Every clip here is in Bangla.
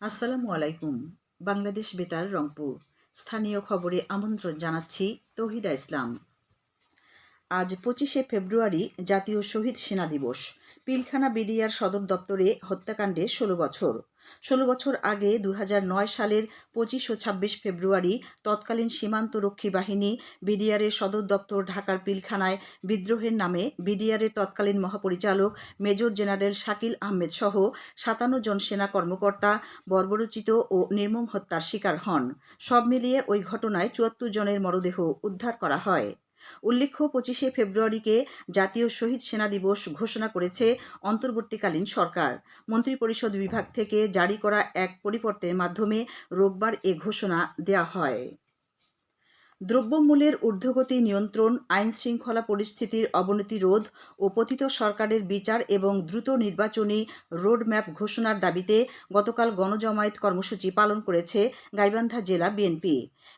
আসসালামু আলাইকুম, বাংলাদেশ বেতার, রংপুর। স্থানীয় খবরে আমন্ত্রণ জানাচ্ছি তহিদা ইসলাম। আজ পঁচিশে ফেব্রুয়ারি, জাতীয় শহীদ সেনা দিবস। পিলখানা বিডিআর সদর দপ্তরে হত্যাকাণ্ডে ষোলো বছর। ষোলো বছর আগে দু হাজার নয় সালের পঁচিশ ও ছাব্বিশ ফেব্রুয়ারি তৎকালীন সীমান্তরক্ষী বাহিনী বিডিআরের সদর দপ্তর ঢাকার পিলখানায় বিদ্রোহের নামে বিডিআরের তৎকালীন মহাপরিচালক মেজর জেনারেল শাকিল আহমেদ সহ সাতান্ন জন সেনা কর্মকর্তা বর্বরচিত ও নির্মম হত্যার শিকার হন। সব মিলিয়ে ওই ঘটনায় চুয়াত্তর জনের মরদেহ উদ্ধার করা হয়। উল্লেখ্য, পঁচিশে ফেব্রুয়ারিকে জাতীয় শহীদ সেনা দিবস ঘোষণা করেছে অন্তর্বর্তীকালীন সরকার। মন্ত্রিপরিষদ বিভাগ থেকে জারি করা এক পরিপত্রের মাধ্যমে রোববার এ ঘোষণা দেয়া হয়। দ্রব্যমূল্যের ঊর্ধ্বগতি নিয়ন্ত্রণ, আইন শৃঙ্খলা পরিস্থিতির অবনতি রোধ ও পতিত সরকারের বিচার এবং দ্রুত নির্বাচনী রোডম্যাপ ঘোষণার দাবিতে গতকাল গণজমায়েত কর্মসূচি পালন করেছে গাইবান্ধা জেলা বিএনপি।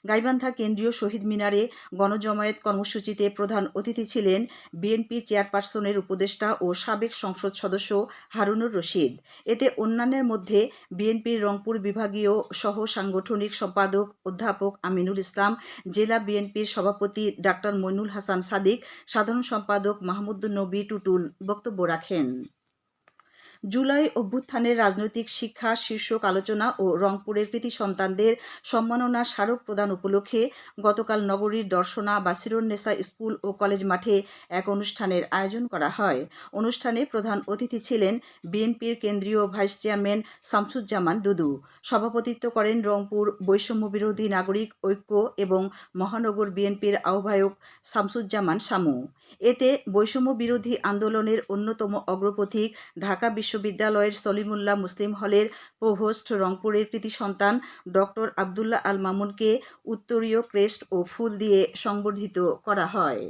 গাইবান্ধা কেন্দ্রীয় শহীদ মিনারে গণজমায়েত কর্মসূচিতে প্রধান অতিথি ছিলেন বিএনপি চেয়ারপারসনের উপদেষ্টা ও সাবেক সংসদ সদস্য হারুনুর রশিদ। এতে অন্যান্যের মধ্যে বিএনপির রংপুর বিভাগীয় সহ সাংগঠনিক সম্পাদক, অধ্যাপক আমিনুল ইসলাম, জেলা বিএনপির সভাপতি ডাক্তার মইনুল হাসান সাদিক সাধারণ সম্পাদক মাহমুদুল নবী টুটুল বক্তব্য রাখেন। জুলাই অভ্যুত্থানের রাজনৈতিক শিক্ষা, শীর্ষক আলোচনা ও রংপুরের কৃতি সন্তানদের সম্মাননা স্মারক প্রদান উপলক্ষে গতকাল নগরীর দর্শনা বাসিরুন্নেসা স্কুল ও কলেজ মাঠে এক অনুষ্ঠানের আয়োজন করা হয়। অনুষ্ঠানে প্রধান অতিথি ছিলেন বিএনপির কেন্দ্রীয় ভাইস চেয়ারম্যান শামসুজ্জামান দুদু। সভাপতিত্ব করেন রংপুর বৈষম্য বিরোধী নাগরিক ঐক্য এবং মহানগর বিএনপির আহ্বায়ক শামসুজ্জামান শামু এতে বৈষম্য বিরোধী আন্দোলনের অন্যতম অগ্রপথিক ঢাকা বিশ্ববিদ্যালয়ের সলিমুল্লাহ মুসলিম হলের প্রভোস্ট রংপুরের কৃতি সন্তান ডক্টর আবদুল্লাহ আল মামুনকে উত্তরীয় ক্রেস্ট ও ফুল দিয়ে সংবর্ধিত করা হয়।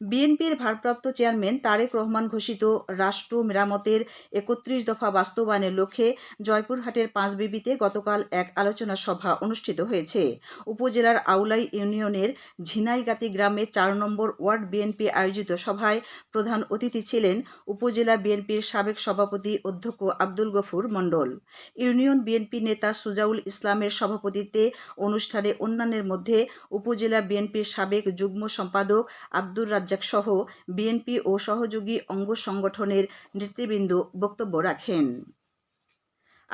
বিএনপির ভারপ্রাপ্ত চেয়ারম্যান তারেক রহমান ঘোষিত রাষ্ট্র মেরামতের একত্রিশ দফা বাস্তবায়নের লক্ষ্যে জয়পুরহাটের পাঁচবিবিতে গতকাল এক আলোচনা সভা অনুষ্ঠিত হয়েছে। উপজেলার আউলাই ইউনিয়নের ঝিনাইগাতি গ্রামে চার নম্বর ওয়ার্ড বিএনপি আয়োজিত সভায় প্রধান অতিথি ছিলেন উপজেলা বিএনপির সাবেক সভাপতি অধ্যক্ষ আব্দুল গফুর মণ্ডল। ইউনিয়ন বিএনপি নেতা সুজাউল ইসলামের সভাপতিত্বে অনুষ্ঠানে অন্যান্যের মধ্যে উপজেলা বিএনপির সাবেক যুগ্ম সম্পাদক আব্দুর রাজ্জাক সহ বিএনপি ও সহযোগী অঙ্গ সংগঠনের নেতৃবৃন্দ বক্তব্য রাখেন।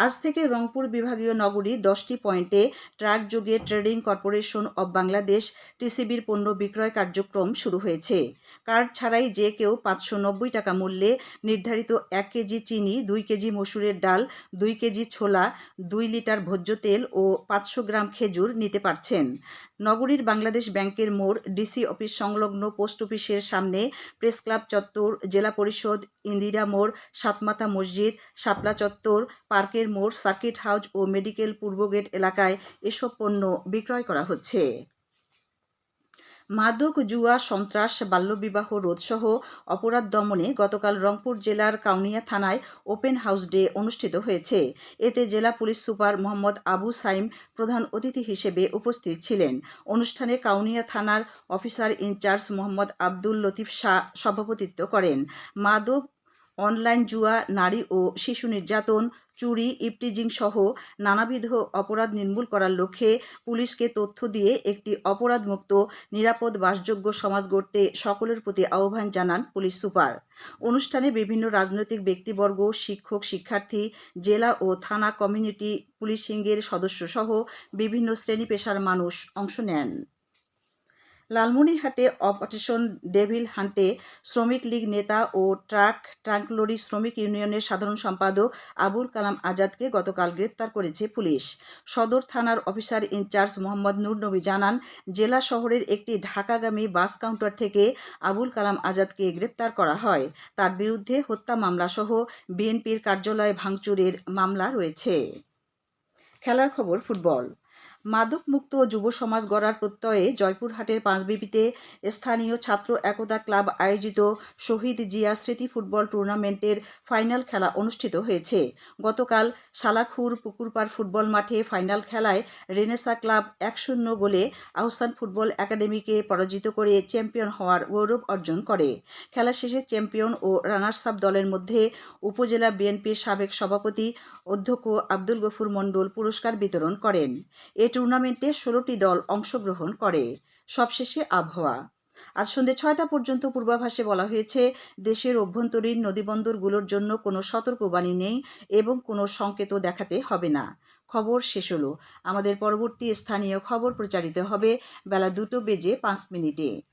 আজ থেকে রংপুর বিভাগীয় নগরী দশটি পয়েন্টে ট্রাক যোগে ট্রেডিং কর্পোরেশন অব বাংলাদেশ টিসিবির পণ্য বিক্রয় কার্যক্রম শুরু হয়েছে। কার্ড ছাড়াই যে কেউ পাঁচশো নব্বই টাকা মূল্যে নির্ধারিত এক কেজি চিনি, দুই কেজি মসুরের ডাল, দুই কেজি ছোলা, দুই লিটার ভোজ্য তেল ও পাঁচশো গ্রাম খেজুর নিতে পারছেন। নগরীর বাংলাদেশ ব্যাংকের মোড় ডিসি অফিস সংলগ্ন পোস্ট অফিসের সামনে প্রেস ক্লাব চত্বর, জেলা পরিষদ, ইন্দিরা মোড়, সাতমাথা মসজিদ, শাপলা চত্বর, পার্কের মোড়, সার্কিট হাউস ও মেডিকেল পূর্ব গেট এলাকায় এসব পণ্য বিক্রয় করা হচ্ছে। মাদক, জুয়া, সন্ত্রাস, বাল্যবিবাহ, রোধসহ অপরাধ দমনে গতকাল রংপুর জেলার কাউনিয়া থানায় ওপেন হাউস ডে অনুষ্ঠিত হয়েছে। এতে জেলা পুলিশ সুপার মোহাম্মদ আবু সাইম প্রধান অতিথি হিসেবে উপস্থিত ছিলেন। অনুষ্ঠানে কাউনিয়া থানার officer in charge Mohammad Abdul Latif Shah সভাপতিত্ব করেন। মাদক অনলাইন জুয়া, নারী ও শিশু নির্যাতন, চুরি, ইপটিজিং সহ নানাবিধ অপরাধ নির্মূল করার লক্ষ্যে পুলিশকে তথ্য দিয়ে একটি অপরাধমুক্ত, নিরাপদ, বাসযোগ্য সমাজ গড়তে সকলের প্রতি আহ্বান জানান পুলিশ সুপার। অনুষ্ঠানে বিভিন্ন রাজনৈতিক ব্যক্তিবর্গ, শিক্ষক, শিক্ষার্থী, জেলা ও থানা কমিউনিটি পুলিশিংয়ের সদস্য সহ বিভিন্ন শ্রেণি পেশার মানুষ অংশ নেন। লালমনিরহাটে অপারেশন ডেভিল হান্টে শ্রমিক লীগ নেতা ও ট্রাক ট্রাক লরি শ্রমিক ইউনিয়নের সাধারণ সম্পাদক আবুল কালাম আজাদকে গতকাল গ্রেপ্তার করেছে পুলিশ। সদর থানার অফিসার ইনচার্জ মোহাম্মদ নূর নবী জানান, জেলা শহরের একটি ঢাকাগামী বাস কাউন্টার থেকে আবুল কালাম আজাদকে গ্রেপ্তার করা হয়। তার বিরুদ্ধে হত্যা মামলাসহ বিএনপির কার্যালয় ভাঙচুরের মামলা রয়েছে। খেলার খবর, ফুটবল। মাদকমুক্ত যুব সমাজ গড়ার প্রত্যয়ে জয়পুরহাটের পাঁচবিবিতে স্থানীয় ছাত্র একতা ক্লাব আয়োজিত শহীদ জিয়া স্মৃতি ফুটবল টুর্নামেন্টের ফাইনাল খেলা অনুষ্ঠিত হয়েছে। গতকাল সালাখুর পুকুরপাড় ফুটবল মাঠে ফাইনাল খেলায় রেনেসা ক্লাব এক শূন্য গোলে আহসান ফুটবল একাডেমিকে পরাজিত করে চ্যাম্পিয়ন হওয়ার গৌরব অর্জন করে। খেলা শেষে চ্যাম্পিয়ন ও রানার্স আপ দলের মধ্যে উপজেলা বিএনপির সাবেক সভাপতি অধ্যক্ষ আব্দুল গফুর মণ্ডল পুরস্কার বিতরণ করেন। এ টুর্নামেন্টে ষোলোটি দল অংশগ্রহণ করে। সবশেষে আবহাওয়া। আজ সন্ধ্যে ছয়টা পর্যন্ত পূর্বাভাসে বলা হয়েছে, দেশের অভ্যন্তরীণ নদীবন্দরগুলোর জন্য কোনো সতর্কবাণী নেই এবং কোনো সংকেতও দেখাতে হবে না। খবর শেষ হলো। আমাদের পরবর্তী স্থানীয় খবর প্রচারিত হবে বেলা দুটো বেজে পাঁচ মিনিটে।